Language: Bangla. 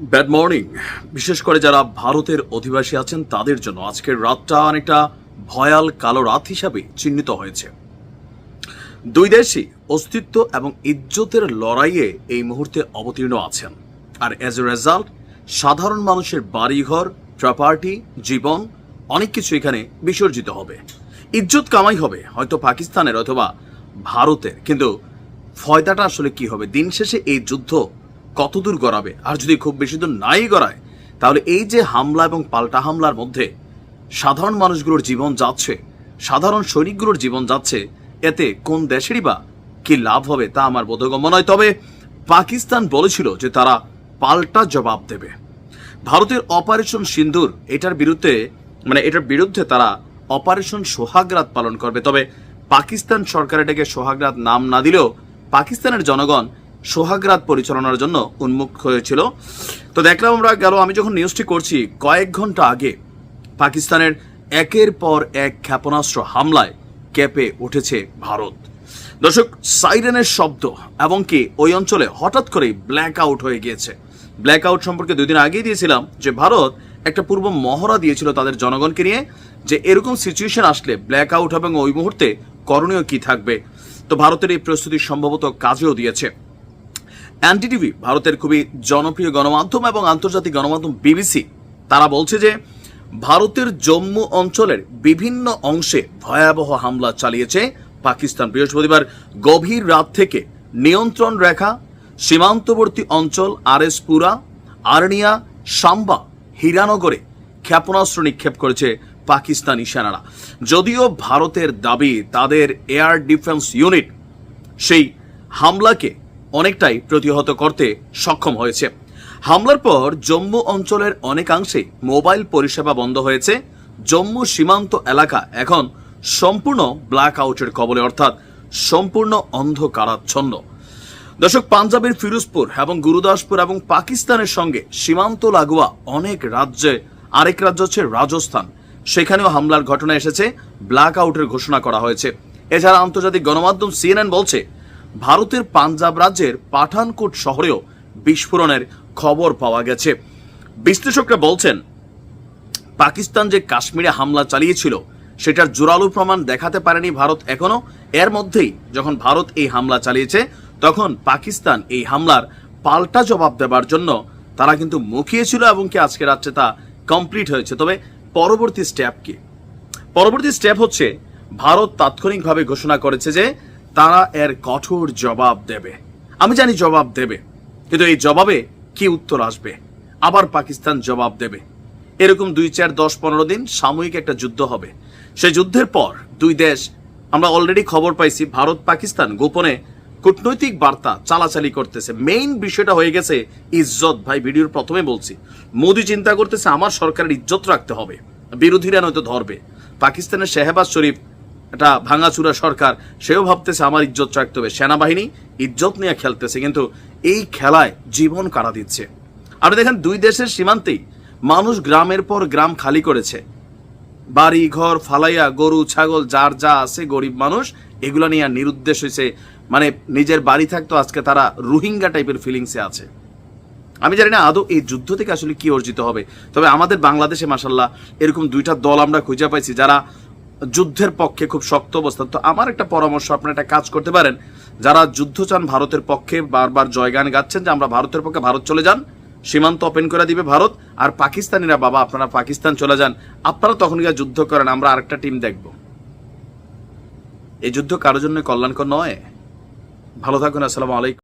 ব্যাড মর্নিং বিশেষ করে যারা ভারতের অধিবাসী আছেন, তাদের জন্য আজকের রাতটা অনেকটা ভয়াল কালো রাত হিসাবে চিহ্নিত হয়েছে। দুই দেশই অস্তিত্ব এবং ইজ্জতের লড়াইয়ে এই মুহূর্তে অবতীর্ণ আছেন। আর অ্যাজ এ রেজাল্ট সাধারণ মানুষের বাড়িঘর প্রপার্টি জীবন, অনেক কিছু এখানে বিসর্জিত হবে। ইজ্জত কামাই হবে, হয়তো পাকিস্তানের অথবা ভারতের। কিন্তু ফয়দাটা আসলে কি হবে? দিন শেষে এই যুদ্ধ কতদূর গড়াবে? আর যদি খুব বেশি দূর নাই গড়ায়, তাহলে এই যে হামলা এবং পাল্টা হামলার মধ্যে সাধারণ মানুষগুলোর জীবন যাচ্ছে, সাধারণ সৈনিকগুলোর জীবন যাচ্ছে, এতে কোন দেশেরই বা কি লাভ হবে তা আমার বোধগম্য নয়। তবে পাকিস্তান বলেছিল যে তারা পাল্টা জবাব দেবে। ভারতের অপারেশন সিন্দুর, এটার বিরুদ্ধে মানে এটার বিরুদ্ধে তারা অপারেশন সোহাগরাত পালন করবে। তবে পাকিস্তান সরকার এটাকে সোহাগরাত নাম না দিলেও পাকিস্তানের জনগণ সোহাগরাত পরিচালনার জন্য উন্মুখ হয়েছিল। তো দেখলাম আমরা গেল, আমি যখন নিউজটি করছি, কয়েক ঘণ্টা আগে পাকিস্তানের একের পর এক ক্ষেপণাস্ত্র হামলায় কেঁপে উঠেছে ভারত। দর্শক সাইরেনের শব্দ এবং কি ওই অঞ্চলে হঠাৎ করেই ব্ল্যাক আউট হয়ে গিয়েছে। ব্ল্যাক আউট সম্পর্কে দুই দিন আগেই দিয়েছিলাম যে ভারত একটা পূর্ব মহড়া দিয়েছিল তাদের জনগণকে নিয়ে যে এরকম সিচুয়েশন আসলে ব্ল্যাক আউট এবং ওই মুহূর্তে করণীয় কি থাকবে। তো ভারতের এই প্রস্তুতি সম্ভবত কাজেও দিয়েছে। এনডিটিভি, ভারতের খুবই জনপ্রিয় গণমাধ্যম এবং আন্তর্জাতিক গণমাধ্যম বিবিসি, তারা বলছে যে ভারতের জম্মু অঞ্চলের বিভিন্ন অংশে ভয়াবহ হামলা চালিয়েছে পাকিস্তান। বৃহস্পতিবার গভীর রাত থেকে নিয়ন্ত্রণ রেখা, সীমান্তবর্তী অঞ্চল আরএসপুরা আর্নিয়া, সাম্বা, হীরানগরে ক্ষেপণাস্ত্র নিক্ষেপ করেছে পাকিস্তানি সেনারা। যদিও ভারতের দাবি তাদের এয়ার ডিফেন্স ইউনিট সেই হামলাকে অনেকটাই প্রতিহত করতে সক্ষম হয়েছে। হামলার পর জম্মু অঞ্চলের অনেকাংশে মোবাইল পরিষেবা বন্ধ হয়েছে। জম্মু সীমান্ত এলাকা এখন সম্পূর্ণ ব্ল্যাক আউটের কবলে, অর্থাৎ সম্পূর্ণ অন্ধকারাচ্ছন্ন। দর্শক, পাঞ্জাবের ফিরোজপুর এবং গুরুদাসপুর এবং পাকিস্তানের সঙ্গে সীমান্ত লাগোয়া অনেক রাজ্যে, আরেক রাজ্য হচ্ছে রাজস্থান। সেখানেও হামলার ঘটনা এসেছে ব্ল্যাক আউটের ঘোষণা করা হয়েছে। এছাড়া আন্তর্জাতিক গণমাধ্যম সিএনএন বলছে ভারতের পাঞ্জাব রাজ্যের পাঠানকোট শহরেও বিস্ফোরণের খবর পাওয়া গেছে। বিশ্লেষকরা বলছেন, পাকিস্তান যে কাশ্মীরে হামলা চালিয়েছিল, সেটার জোরালো প্রমাণ দেখাতে পারেনি ভারত এখনও। এর মধ্যেই যখন ভারত এই হামলা চালিয়েছে, তখন পাকিস্তান এই হামলার পাল্টা জবাব দেবার জন্য তারা কিন্তু মুখিয়েছিল এবং কি আজকে রাত্রে তা কমপ্লিট হয়েছে। তবে পরবর্তী স্টেপ কি পরবর্তী স্টেপ হচ্ছে, ভারত তাৎক্ষণিকভাবে ঘোষণা করেছে যে তারা এর কঠোর জবাব দেবে। আমি জানি জবাব দেবে, কিন্তু এই জবাবে কি উত্তর আসবে? আবার পাকিস্তান জবাব দেবে। এরকম দুই চার দশ পনেরো দিন সাময়িক একটা যুদ্ধ হবে। সেই যুদ্ধের পর দুই দেশ, আমরা অলরেডি খবর পাইছি, ভারত, পাকিস্তান গোপনে কূটনৈতিক বার্তা চালাচালি করতেছে। মেইন বিষয়টা হয়ে গেছে ইজ্জত ভাই, ভিডিওর প্রথমে বলছি। মোদি চিন্তা করতেছে, আমার সরকারের ইজ্জত রাখতে হবে। বিরোধীরা নয়তো ধরবে। পাকিস্তানের শেহবাজ শরীফ একটা ভাঙাচুরা সরকার, সেও ভাবতেছে আমার ইজ্জত রাখতে হবে। সেনাবাহিনী ইজ্জত নিয়ে খেলতেছে, কিন্তু এই খেলায় জীবন কাটা দিচ্ছে? আপনি দেখেন, দুই দেশের সীমান্তেই মানুষ গ্রামের পর গ্রাম খালি করেছে। বাড়ি, ঘর, ফালাইয়া, গরু, ছাগল, যার যা আছে, গরিব মানুষ, এগুলো নিয়ে আর নিরুদ্দেশ হয়েছে মানে নিজের বাড়ি থাকতো, আজকে তারা রোহিঙ্গা টাইপের ফিলিংসে আছে। আমি জানি না, আদৌ এই যুদ্ধ থেকে আসলে কি অর্জিত হবে। তবে আমাদের বাংলাদেশে মাসাল্লাহ এরকম দুইটা দল আমরা খুঁজে পাইছি যারা যুদ্ধের পক্ষে খুব শক্ত অবস্থান। তো আমার একটা পরামর্শ, আপনারা একটা কাজ করতে পারেন। যারা যুদ্ধ চান ভারতের পক্ষে, বারবার জয়গান গাচ্ছেন যে আমরা ভারতের পক্ষে ভারত চলে যান, সীমান্ত ওপেন করে দিবে ভারত, আর পাকিস্তানিরা বাবা, আপনারা পাকিস্তান চলে যান। আপনারা তখন গিয়ে যুদ্ধ করেন, আমরা আরেকটা টিম দেখব। এই যুদ্ধ কারোর জন্য কল্যাণকর নয়। ভালো থাকুন, আসসালামু আলাইকুম।